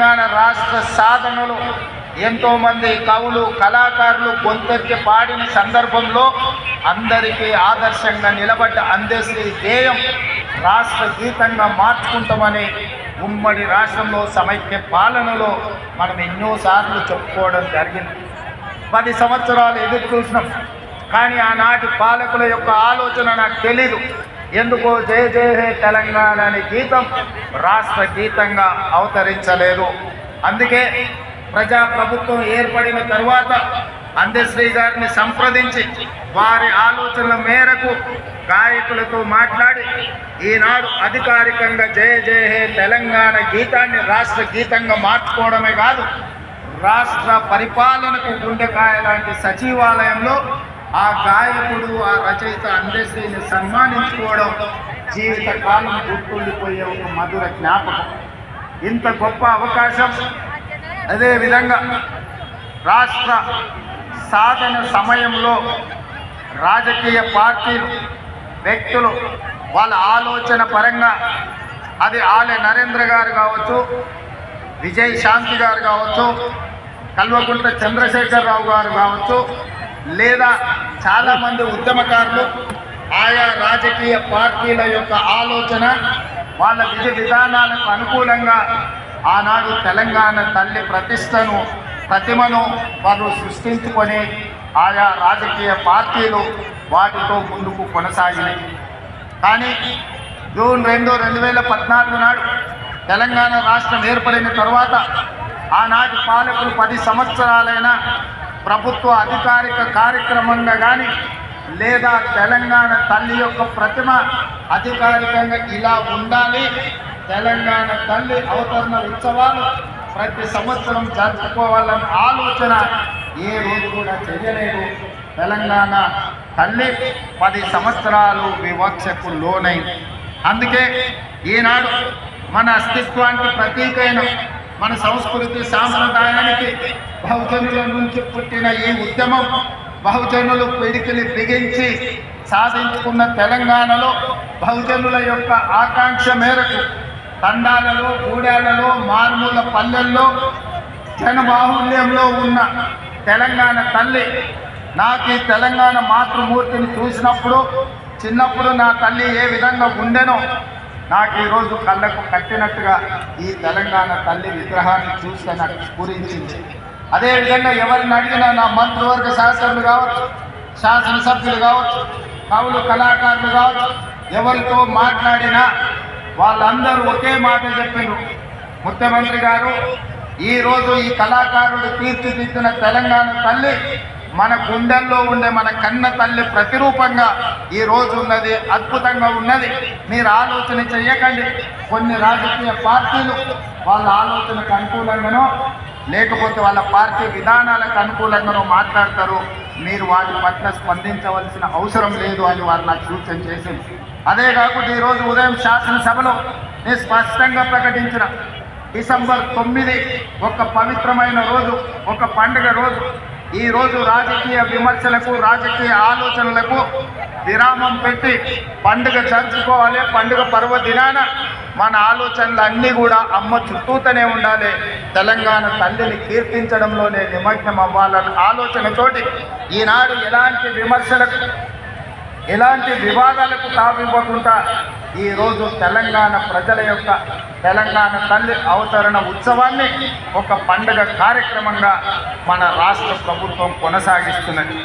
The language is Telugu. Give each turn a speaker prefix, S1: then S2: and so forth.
S1: తెలంగాణ రాష్ట్ర సాధనలో ఎంతోమంది కవులు కళాకారులు గొంతెత్తి పాడిన సందర్భంలో అందరికీ ఆదర్శంగా నిలబడ్డ అందశ్రీ ధ్యేయం రాష్ట్ర గీతంగా మార్చుకుంటామని ఉమ్మడి రాష్ట్రంలో సమైక్య పాలనలో మనం ఎన్నోసార్లు చెప్పుకోవడం జరిగింది. పది సంవత్సరాలు ఎదురు చూసినాం. కానీ ఆనాటి పాలకుల యొక్క ఆలోచన నాకు తెలీదు. ఎందుకో జయ జయ హే తెలంగాణ అనే గీతం రాష్ట్ర గీతంగా అవతరించలేదు. అందుకే ప్రజా ప్రభుత్వం ఏర్పడిన తరువాత అందశ్రీ గారిని సంప్రదించి వారి ఆలోచనల మేరకు గాయకులతో మాట్లాడి ఈనాడు అధికారికంగా జయ జయ హే తెలంగాణ గీతాన్ని రాష్ట్ర గీతంగా మార్చుకోవడమే కాదు రాష్ట్ర పరిపాలనకు గుండెకాయ లాంటి సచివాలయంలో ఆ గాయకుడు ఆ రచయిత అందరినీ సన్మానించుకోవడం జీవితకాలం గుర్తుండిపోయే ఒక మధుర జ్ఞాపకం. ఇంత గొప్ప అవకాశం. అదేవిధంగా రాష్ట్ర సాధన సమయంలో రాజకీయ పార్టీలు వ్యక్తులు వాళ్ళ ఆలోచన పరంగా అది ఆలే నరేంద్ర గారు కావచ్చు విజయ్ శాంతి గారు కావచ్చు కల్వకుంట్ల చంద్రశేఖరరావు గారు కావచ్చు లేదా చాలామంది ఉద్యమకారులు ఆయా రాజకీయ పార్టీల యొక్క ఆలోచన వాళ్ళ విధ విధానాలకు అనుకూలంగా ఆనాడు తెలంగాణ తల్లి ప్రతిష్టను ప్రతిమను వారు సృష్టించుకొని ఆయా రాజకీయ పార్టీలు వాటితో ముందుకు కొనసాగినాయి. కానీ జూన్ రెండు రెండు వేల పద్నాలుగు నాడు తెలంగాణ రాష్ట్రం ఏర్పడిన తరువాత ఆనాటి పాలకులు పది సంవత్సరాలైన ప్రభుత్వ అధికారిక కార్యక్రమంగా కానీ లేదా తెలంగాణ తల్లి యొక్క ప్రతిమ అధికారికంగా ఇలా ఉండాలి. తెలంగాణ తల్లి అవతరణ ఉత్సవాలు ప్రతి సంవత్సరం జరుపుకోవాలన్న ఆలోచన ఏ రోజు కూడా చేయలేదు. తెలంగాణ తల్లి పది సంవత్సరాలు వివక్షకు లోనై. అందుకే ఈనాడు మన అస్తిత్వానికి ప్రతీకైన మన సంస్కృతి సాంప్రదాయానికి బహుజనుల నుంచి పుట్టిన ఈ ఉద్యమం బహుజనులు పిడికిని బిగించి సాధించుకున్న తెలంగాణలో బహుజనుల యొక్క ఆకాంక్ష మేరకు తండాలలో గూడాలలో మారుమూల పల్లెల్లో జనబాహుల్యంలో ఉన్న తెలంగాణ తల్లి నాకు ఈ తెలంగాణ మాతృమూర్తిని చూసినప్పుడు చిన్నప్పుడు నా తల్లి ఏ విధంగా ఉండెనో నాకు ఈరోజు కళ్ళకు కట్టినట్టుగా ఈ తెలంగాణ తల్లి విగ్రహాన్ని చూస్తే నాకు స్ఫురించింది అదేవిధంగా ఎవరిని అడిగినా నా మంత్రివర్గ శాసనలు కావచ్చు శాసనసభ్యులు కావచ్చు కవులు కళాకారులు కావచ్చు ఎవరితో మాట్లాడినా వాళ్ళందరూ ఒకే మాట చెప్పారు ముఖ్యమంత్రి గారు ఈరోజు ఈ కళాకారుడు తీర్చిదిద్దిన తెలంగాణ తల్లి మన గుండెల్లో ఉండే మన కన్న తల్లి ప్రతిరూపంగా ఈ రోజు ఉన్నది అద్భుతంగా ఉన్నది. మీరు ఆలోచన చేయకండి కొన్ని రాజకీయ పార్టీలు వాళ్ళ ఆలోచనకు అనుకూలంగానో లేకపోతే వాళ్ళ పార్టీ విధానాలకు అనుకూలంగానో మాట్లాడతారు. మీరు వాటి పట్ల స్పందించవలసిన అవసరం లేదు అని వారు నాకు సూచన చేసింది. అదే కాకుండా ఈరోజు ఉదయం శాసనసభలో నేను స్పష్టంగా ప్రకటించిన డిసెంబర్ తొమ్మిది ఒక పవిత్రమైన రోజు ఒక పండుగ రోజు. ఈరోజు రాజకీయ విమర్శలకు రాజకీయ ఆలోచనలకు విరామం పెట్టి పండుగ జరుపుకోవాలి. పండుగ పర్వదినాన మన ఆలోచనలు అన్నీ కూడా అమ్మ చుట్టూతనే ఉండాలి. తెలంగాణ తల్లిని కీర్తించడంలోనే నిమగ్నం అవ్వాలన్న ఆలోచనతోటి ఈనాడు ఎలాంటి విమర్శలకు ఎలాంటి వివాదాలకు తావివ్వకుండా ఈరోజు తెలంగాణ ప్రజల యొక్క తెలంగాణ తల్లి అవతరణ ఉత్సవాన్ని ఒక పండుగ కార్యక్రమంగా మన రాష్ట్ర ప్రభుత్వం కొనసాగిస్తున్నది.